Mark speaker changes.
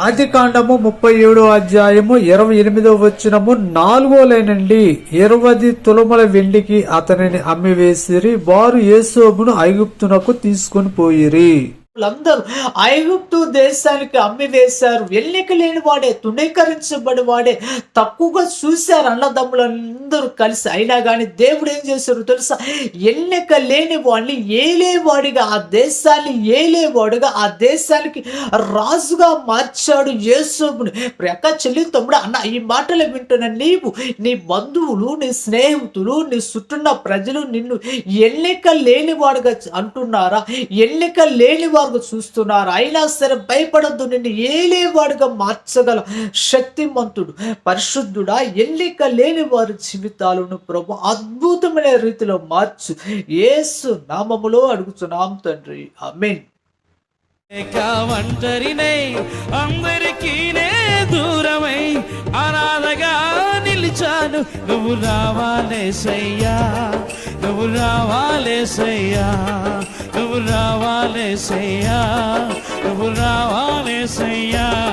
Speaker 1: ఆది కాండము ముప్పై ఏడో అధ్యాయము ఇరవై ఎనిమిదో వచ్చినము నాలుగో లైనండి ఇరవై తులముల వెండికి అతనిని అమ్మివేసిరి వారు యేసోబును ఐగుప్తునకు తీసుకొని పోయిరి. వాళ్ళందరూ ఐగుప్తు దేశానికి అమ్మి వేశారు ఎన్నిక లేని వాడే తుణీకరించబడి వాడే తక్కువగా చూశారు అన్నదమ్ములందరూ కలిసి. అయినా కానీ దేవుడు ఏం చేశారు తెలుసా? ఎన్నిక లేని వాడిని ఏలేవాడిగా ఆ దేశాన్ని ఏలేవాడుగా ఆ దేశానికి రాజుగా మార్చాడు యేసుని ప్రక్క చెల్లి తమ్ముడు అన్న ఈ మాటలు వింటున్న నీవు నీ బంధువులు నీ స్నేహితులు నీ చుట్టున్న ప్రజలు నిన్ను ఎన్నిక లేనివాడుగా అంటున్నారా? ఎన్నిక లేనివారు వారుగా చూస్తున్నారు. అయినా సరే భయపడద్దు. నిన్ను ఏలేవాడుగా మార్చగల. శక్తిమంతుడు పరిశుద్ధుడా ఎల్లిక లేని వారి జీవితాలను ప్రభు అద్భుతమైన రీతిలో మార్చు. ఏసు నామములో అడుగుతున్నాం తండ్రి.
Speaker 2: అమీన్ ఒంటరినై అందరికీ నే దూరమై అనాథగా నిలిచాను. నువ్వు రావాలేసయ్యా. నువ్వు రావాలేసయ్యా. సయ్యా రావాలేసయ్యా నువ్వు రావాలేసయ్యా.